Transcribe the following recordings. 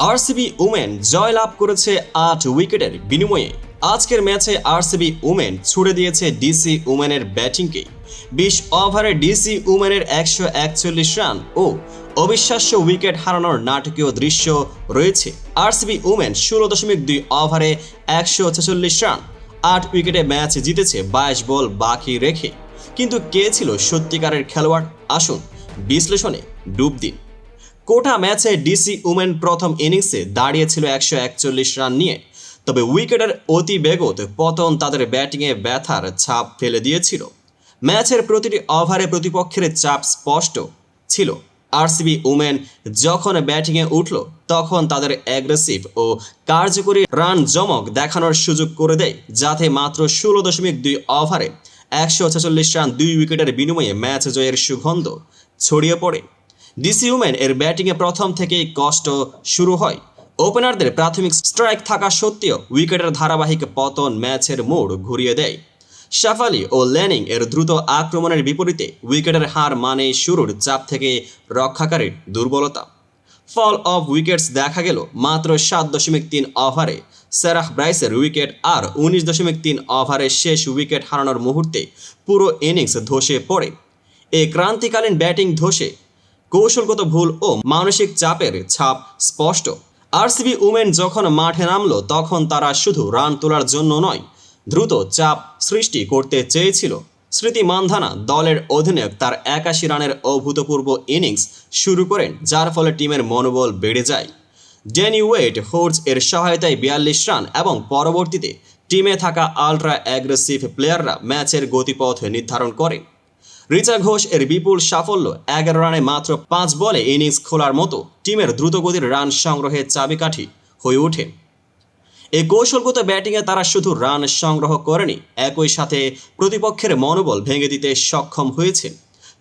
RCB women জয়লাভ করেছে আট উইকেটের বিনিময়ে। আজকের ম্যাচে আরসিবি উমেন ছুড়ে দিয়েছে ডিসি উমেনের ব্যাটিংকে। বিশ ওভারে ডিসি উমেনের একশো একচল্লিশ রান ও অবিশ্বাস্য উইকেট হারানোর নাটকীয় দৃশ্য রয়েছে। আরসিবি উমেন ষোলো দশমিক দুই ওভারে একশো ছেচল্লিশ রান, আট উইকেটে ম্যাচ জিতেছে বাইশ বল বাকি রেখে। কিন্তু কে ছিল সত্যিকারের খেলোয়াড়? আসুন বিশ্লেষণে ডুব দিন। কোটা ম্যাচে ডিসি উমেন প্রথম ইনিংসে দাঁড়িয়েছিল একশো একচল্লিশ রান নিয়ে। তবে উইকেটের অতি বেগত পতন তাদের ব্যাটিংয়ে ব্যথার ছাপ ফেলে দিয়েছিল। ম্যাচের প্রতিটি ওভারে প্রতিপক্ষের চাপ স্পষ্ট ছিল। আরসিবি উমেন যখন ব্যাটিংয়ে উঠল, তখন তাদের অ্যাগ্রেসিভ ও কার্যকরী রান জমক দেখানোর সুযোগ করে দেয়, যাতে মাত্র ষোলো দশমিক দুই ওভারে একশো ছেচল্লিশ রান দুই উইকেটের বিনিময়ে ম্যাচ জয়ের সুগন্ধ ছড়িয়ে পড়ে। ডিসি উমেন এর ব্যাটিংয়ে প্রথম থেকেই কষ্ট শুরু হয়। ওপেনারদের প্রাথমিক স্ট্রাইক থাকা সত্ত্বেও উইকেটের ধারাবাহিক পতন ম্যাচের মোড় ঘুরিয়ে দেয়। শাফালি ও ল্যানিং এর দ্রুত আক্রমণের বিপরীতে উইকেটের হার মানে শুরুর চাপ থেকে রক্ষাকারীর দুর্বলতা। ফল অফ উইকেটস দেখা গেল মাত্র সাত দশমিক তিন ওভারে সেরাহ ব্রাইসের উইকেট আর উনিশ দশমিক তিন ওভারে শেষ উইকেট হারানোর মুহূর্তে পুরো ইনিংস ধসে পড়ে। এই ক্রান্তিকালীন ব্যাটিং ধসে কৌশলগত ভুল ও মানসিক চাপের ছাপ স্পষ্ট। আরসিবি উমেন যখন মাঠে নামলো, তখন তারা শুধু রান তোলার জন্য নয়, দ্রুত চাপ সৃষ্টি করতে চেয়েছিল। স্মৃতি মান্ধানা দলের অধিনায়ক তার একাশি রানের অভূতপূর্ব ইনিংস শুরু করেন, যার ফলে টিমের মনোবল বেড়ে যায়। ড্যানি ওয়েট হোর্স এর সহায়তায় বিয়াল্লিশ রান এবং পরবর্তীতে টিমে থাকা আলট্রা অ্যাগ্রেসিভ প্লেয়াররা ম্যাচের গতিপথ নির্ধারণ করে। রিচা ঘোষ এর বিপুল সাফল্য এগারো রানে মাত্র পাঁচ বলে ইনিংস খোলার মতো টিমের দ্রুতগতির রান সংগ্রহের চাবিকাঠি হয়ে ওঠে। এই কৌশলগত ব্যাটিংয়ে তারা শুধু রান সংগ্রহ করেনি, একই সাথে প্রতিপক্ষের মনোবল ভেঙে দিতে সক্ষম হয়েছে।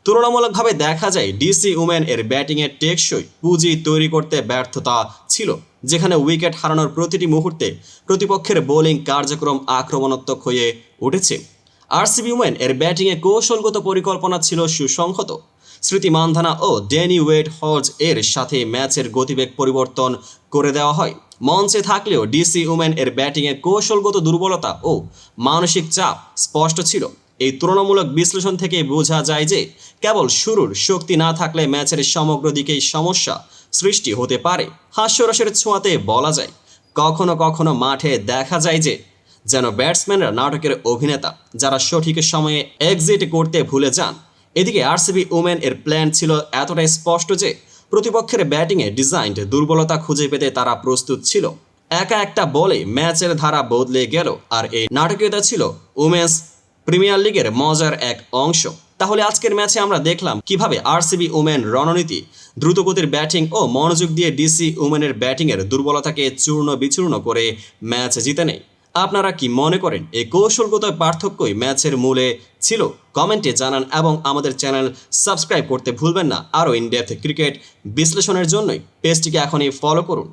তুলনামূলকভাবে দেখা যায়, ডিসি উমেন এর ব্যাটিংয়ে টেকসই পুঁজি তৈরি করতে ব্যর্থতা ছিল, যেখানে উইকেট হারানোর প্রতিটি মুহূর্তে প্রতিপক্ষের বোলিং কার্যক্রম আক্রমণাত্মক হয়ে উঠেছে। আরসিবি উমেন এর ব্যাটিংয়ে কৌশলগত পরিকল্পনা ছিল সুসংহত। স্মৃতি মান্ধানা ও ড্যানি ওয়েট হজ এর সাথে ম্যাচের গতিবেগ পরিবর্তন করে দেওয়া হয়। মঞ্চে থাকলেও ডিসি উমেন এর ব্যাটিংয়ে কৌশলগত দুর্বলতা ও মানসিক চাপ স্পষ্ট ছিল। এই তুলনামূলক বিশ্লেষণ থেকে বোঝা যায় যে কেবল শুরুর শক্তি না থাকলে ম্যাচের সমগ্র দিকেই সমস্যা সৃষ্টি হতে পারে, হাস্যরসের ছোঁয়াতে বলা যায়। কখনো কখনো মাঠে দেখা যায় যে যেন ব্যাটসম্যানরা নাটকের অভিনেতা যারা সঠিক সময়ে এক্সিট করতে ভুলে যান। এদিকে আরসিবি উমেন এর প্ল্যান ছিল এতটাই স্পষ্ট যে প্রতিপক্ষের ব্যাটিংয়ে ডিজাইন্ড দুর্বলতা খুঁজে পেতে তারা প্রস্তুত ছিল। একা একটা বলে ম্যাচের ধারা বদলে গেল আর এই নাটকীয়তা ছিল উমেন্স প্রিমিয়ার লিগের মজার এক অংশ। তাহলে আজকের ম্যাচে আমরা দেখলাম কীভাবে আরসিবি উমেন রণনীতি, দ্রুতগতির ব্যাটিং ও মনোযোগ দিয়ে ডিসি উমেনের ব্যাটিংয়ের দুর্বলতাকে চূর্ণ বিচূর্ণ করে ম্যাচ জিতে নেয়। আপনারা কি মনে করেন এই কৌশলগত পার্থক্যই ম্যাচের মূলে ছিল? কমেন্টে জানান এবং আমাদের চ্যানেল সাবস্ক্রাইব করতে ভুলবেন না। আরও ইনডেপথ ক্রিকেট বিশ্লেষণের জন্যই পেজটিকে এখনই ফলো করুন।